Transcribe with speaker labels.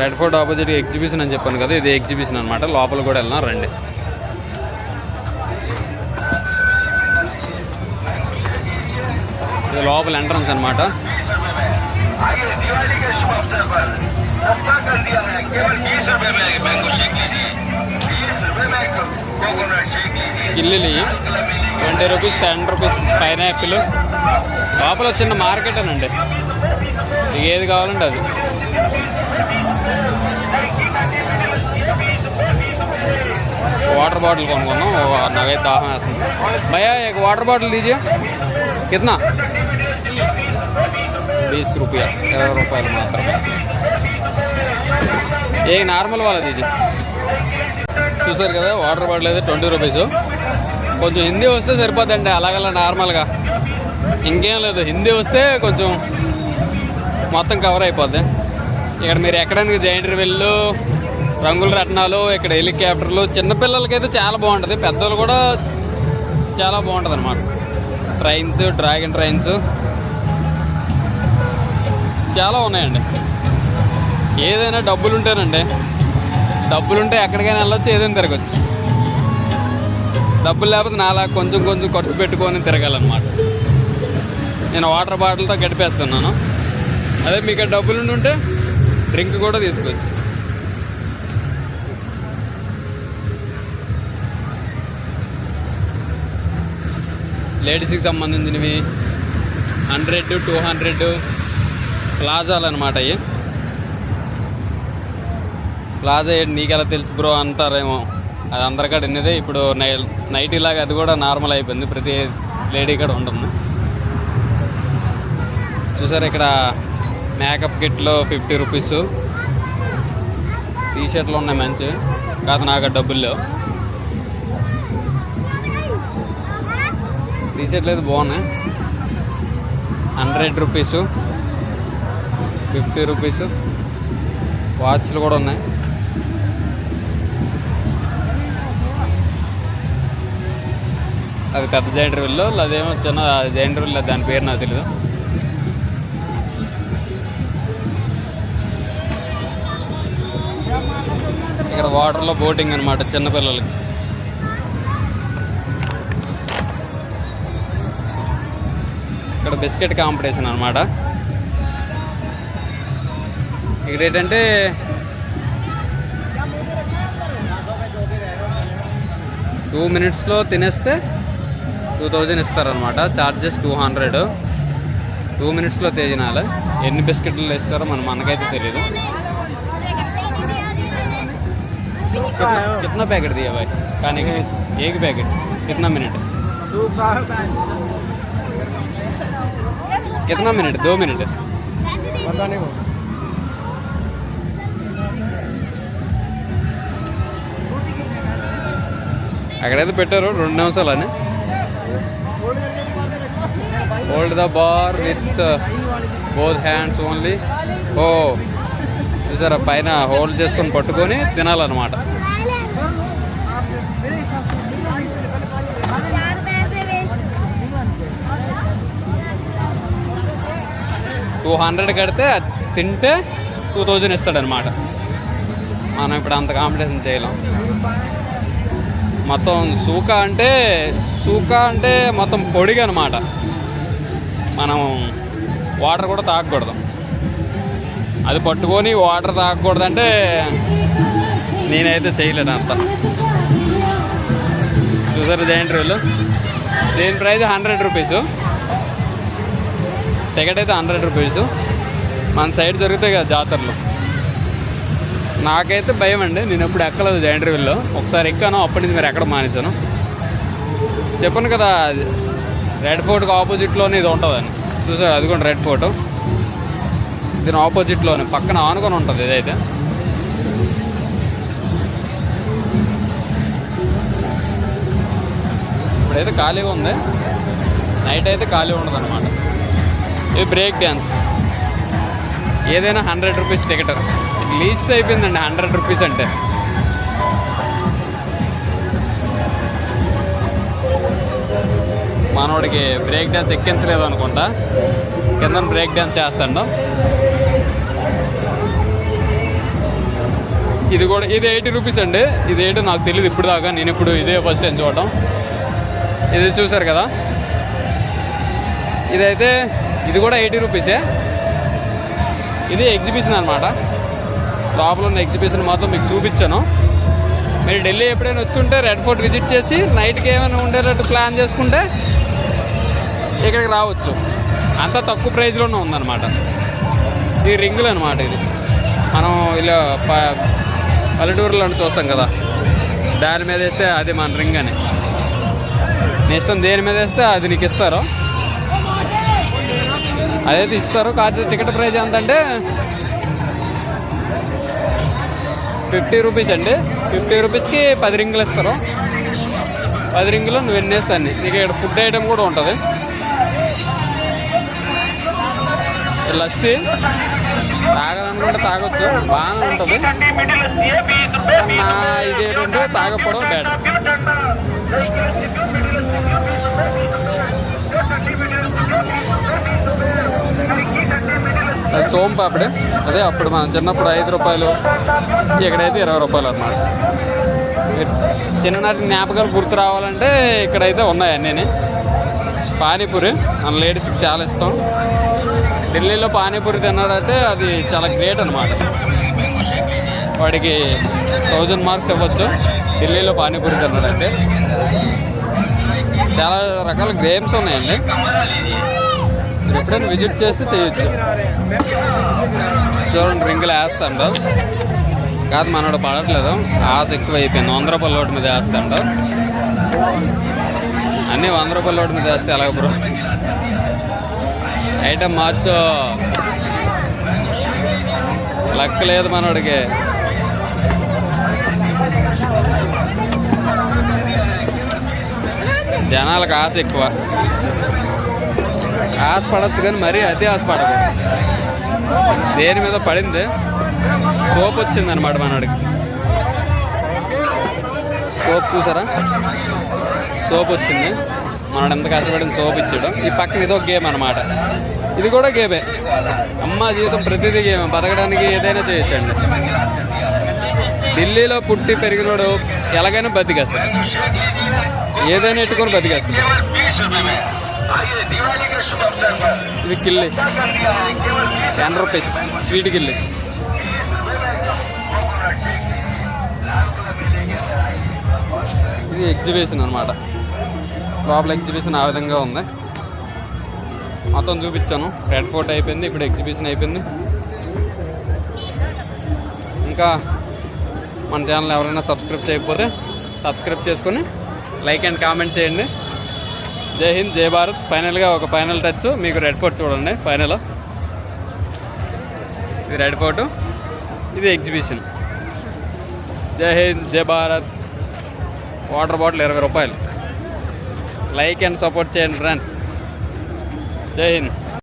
Speaker 1: Red fort opposite exhibition అని చెప్పాను కదా ఇది ఎగ్జిబిషన్ అనమాట లోపల కూడా వెళ్ళినా రండి. ఇది లోపల ఎంట్రన్స్ అనమాట కిల్లిలి twenty rupees ten rupees pineapple లోపల చిన్న మార్కెట్ అనండి. ఏది కావాలంటే అది. వాటర్ బాటిల్ కొనుక్కున్నాం ఓ, నాకైతే దాహం వేస్తుంది భయ్యా एक వాటర్ బాటిల్ दीजिए कितना बीस रुपया ఇరవై రూపాయలు మాత్రమే ఏ నార్మల్ వాళ్ళ दीजिए చూసారు కదా వాటర్ బాటిల్ అయితే ట్వంటీ రూపీస్ కొంచెం హిందీ వస్తే సరిపోద్దండి అలాగలా నార్మల్గా ఇంకేం లేదు హిందీ వస్తే కొంచెం మొత్తం కవర్ అయిపోద్ది ఇక్కడ మీరు ఎక్కడానికి జైంట్ వెళ్ళు రంగుల రత్నాలు ఇక్కడ హెలికాప్టర్లు చిన్నపిల్లలకైతే చాలా బాగుంటుంది. పెద్దలు కూడా చాలా బాగుంటుంది అనమాట ట్రైన్స్ డ్రాగన్ ట్రైన్స్ చాలా ఉన్నాయండి. ఏదైనా డబ్బులు ఉంటేనండి డబ్బులుంటే ఎక్కడికైనా వెళ్ళొచ్చు ఏదైనా తిరగచ్చు. డబ్బులు లేకపోతే నాలా కొంచెం కొంచెం ఖర్చు పెట్టుకొని తిరగాలన్నమాట. నేను వాటర్ బాటిల్తో గడిపేస్తున్నాను. అదే మీకు డబ్బులు ఉంటే డ్రింక్ కూడా తీసుకోవచ్చు. లేడీస్కి సంబంధించినవి హండ్రెడ్ టూ హండ్రెడ్ ప్లాజాలు అనమాట అవి ప్లాజా ఏంటి? నీకెలా తెలుసు బ్రో అంటారేమో. అది అందరికాడ ఉన్నదే ఇప్పుడు నై నైట్ ఇలాగా అది కూడా నార్మల్ అయిపోయింది. ప్రతి లేడీ కూడా ఉంటుంది. చూసారు ఇక్కడ మేకప్ కిట్లో ఫిఫ్టీ రూపీస్. టీ షర్ట్లు ఉన్నాయి మంచి కాదు నాకు డబ్బుల్లో డబ్బులు అయితే బాగున్నాయి. హండ్రెడ్ రూపీస్ ఫిఫ్టీ రూపీస్ వాచ్లు కూడా ఉన్నాయి. అది పెద్ద జాయింట్ విల్లు అదేమో చిన్న జాయింట్ విల్ దాని పేరు నాకు తెలియదు ఇక్కడ వాటర్లో బోటింగ్ అనమాట చిన్నపిల్లలకి. ఇక్కడ బిస్కెట్ కాంపిటీషన్ అనమాట ఇక్కడ ఏంటంటే టూ మినిట్స్లో తినేస్తే టూ థౌజండ్ ఇస్తారనమాట చార్జెస్ టూ హండ్రెడ్ టూ మినిట్స్లో తినాలి ఎన్ని బిస్కెట్లు ఇస్తారో మన మనకైతే తెలియదు कितना कितना पैकेट दिया भाई खाने के एक पैकेट कितना मिनट कितना मिनट दो मिनट
Speaker 2: पता नहीं वो
Speaker 1: అక్కడైతే పెట్టారు రెండు నిమిషాలని hold the bar with both hands only ఓ చూసారా పైన హోల్డ్ చేసుకొని పట్టుకొని తినాలన్నమాట టూ హండ్రెడ్ కడితే తింటే టూ థౌజండ్ ఇస్తాడనమాట మనం ఇప్పుడు అంత కాంపిటీషన్ చేయలేం. మొత్తం సూక అంటే సూక అంటే మొత్తం పొడిగా అనమాట మనం వాటర్ కూడా తాగకూడదు. అది పట్టుకొని వాటర్ తాగకూడదు అంటే నేనైతే చేయలేను అంత. చూసారు జైంట్ రోల్ దీని ప్రైస్ హండ్రెడ్ రూపీసు. టికెట్ అయితే హండ్రెడ్ రూపీస్. మన సైడ్ దొరుకుతాయి కదా జాతరలో. నాకైతే భయం అండి. నేను ఎప్పుడు ఎక్కలేదు జైంట్ వీల్లో ఒకసారి ఎక్కాను అప్పటి నుంచి మీరు ఎక్కడ మానేశాను. చెప్పాను కదా రెడ్ ఫోర్ట్కి ఆపోజిట్లోనే ఇది ఉంటుందని. చూసారు అది కూడా రెడ్ ఫోర్ట్. దీని ఆపోజిట్లోనే పక్కన ఆనుకొని ఉంటుంది ఇదైతే. ఇప్పుడైతే ఖాళీగా ఉంది. నైట్ అయితే ఖాళీ ఉండదు అనమాట ఇది బ్రేక్ డ్యాన్స్ ఏదైనా హండ్రెడ్ రూపీస్ టికెట్. లీస్ట్ అయిపోయిందండి హండ్రెడ్ రూపీస్ అంటే. మనోడికి బ్రేక్ డ్యాన్స్ ఎక్కించలేదు అనుకుంటా. కింద బ్రేక్ డ్యాన్స్ చేస్తాడు. ఇది కూడా ఇది ఎయిటీ రూపీస్ అండి. ఇది ఏంటో నాకు తెలియదు ఇప్పుడు దాకా. నేను ఇప్పుడు ఇదే ఫస్ట్ టైం చూడటం. ఇది చూసారు కదా. ఇదైతే ఇది కూడా ఎయిటీ రూపీసే. ఇది ఎగ్జిబిషన్ అనమాట లోపల ఉన్న ఎగ్జిబిషన్ మాత్రం మీకు చూపించాను. మీరు ఢిల్లీ ఎప్పుడైనా వచ్చుంటే రెడ్ ఫోర్ట్ విజిట్ చేసి నైట్కి ఏమైనా ఉండేటట్టు ప్లాన్ చేసుకుంటే ఇక్కడికి రావచ్చు. అంత తక్కువ ప్రైజ్లోనే ఉందన్నమాట. ఈ రింగులు అనమాట ఇది. మనం ఇలా ప- పల్లెటూరులో చూస్తాం కదా. దాని మీద వేస్తే అది మన రింగ్ అని. నీ ఇష్టం దేని మీద వేస్తే అది నీకు ఇస్తారు. అదైతే ఇస్తారు కాకపోతే టికెట్ ప్రైస్ ఎంత అంటే ఫిఫ్టీ రూపీస్ అండి. ఫిఫ్టీ రూపీస్కి పది రింగులు ఇస్తారు. పది రింగులు నువ్వు ఎన్ని వేస్తాను నీకు ఇక్కడ ఫుడ్ ఐటమ్ కూడా ఉంటుంది. లస్సీ. తాగాలనుకుంటే తాగొచ్చు. బాగానే ఉంటుంది. నా ఇదేంటంటే తాగకపోవడం బ్యాడ్ అది సోమ్ అదే అప్పుడు మనం చిన్నప్పుడు ఐదు రూపాయలు ఇక్కడైతే ఇరవై రూపాయలు అన్నమాట. చిన్ననాటి జ్ఞాపకాలు గుర్తు రావాలంటే ఇక్కడైతే ఉన్నాయి అన్నీ పానీపూరి మన లేడీస్కి చాలా ఇష్టం. ఢిల్లీలో పానీపూరి తిన్నాడంటే అది చాలా గ్రేట్ అనమాట వాడికి థౌజండ్ మార్క్స్ ఇవ్వచ్చు. ఢిల్లీలో పానీపూరి తిన్నాడంటే. చాలా రకాల గేమ్స్ ఉన్నాయండి. మీరు ఎప్పుడైనా విజిట్ చేస్తే చేయొచ్చు. చూడండి రింగులు వేస్తాడు. కాదు మనోడు పడట్లేదు. ఆశ ఎక్కువ అయిపోయింది వంద రూపాయల లోటు మీద వేస్తాడు. అన్నీ వంద రూపాయల లోటు మీద వేస్తే ఎలాగ బ్రో? ఐటమ్ మార్చో. లక్ లేదు మనోడికి. జనాలకు ఆశ ఎక్కువ. ఆశపడచ్చు కానీ మరీ అతి ఆశ దేని మీద పడింది? సోప్ వచ్చింది అనమాట మనడికి. సోప్ చూసారా? సోప్ వచ్చింది. మనడు ఎంత కష్టపడిన సోప్ ఇచ్చాడు. ఈ పక్కన ఇదో గేమ్ అనమాట ఇది కూడా గేమే. అమ్మ జీవితం ప్రతిదీ గేమే. బతకడానికి ఏదైనా చేయొచ్చండి. ఢిల్లీలో పుట్టి పెరిగినోడు ఎలాగైనా బతికేస్తాడు. ఏదైనా ఎట్టుకొని బతికేస్తాడు. ఇది కిల్లి. టెన్ రూపీస్ స్వీట్ కిల్లి. ఇది ఎగ్జిబిషన్ అనమాట లోపల ఎగ్జిబిషన్ ఆ విధంగా ఉంది. మొత్తం చూపించాను. రెడ్ ఫోర్ట్ అయిపోయింది ఇప్పుడు ఎగ్జిబిషన్ అయిపోయింది. ఇంకా మన ఛానల్ ఎవరైనా సబ్స్క్రైబ్ చేయకపోతే సబ్స్క్రైబ్ చేసుకొని లైక్ అండ్ కామెంట్ చేయండి. జై హింద్ జై భారత్. ఫైనల్గా ఒక ఫైనల్ టచ్ మీకు రెడ్ ఫోర్ట్ చూడండి ఫైనల్ ఇది రెడ్ ఫోర్ట్ ఇది ఎగ్జిబిషన్ జై హింద్ జై భారత్. వాటర్ బాటిల్ ఇరవై రూపాయలు. లైక్ అండ్ సపోర్ట్ చేయండి ఫ్రెండ్స్ జై హింద్.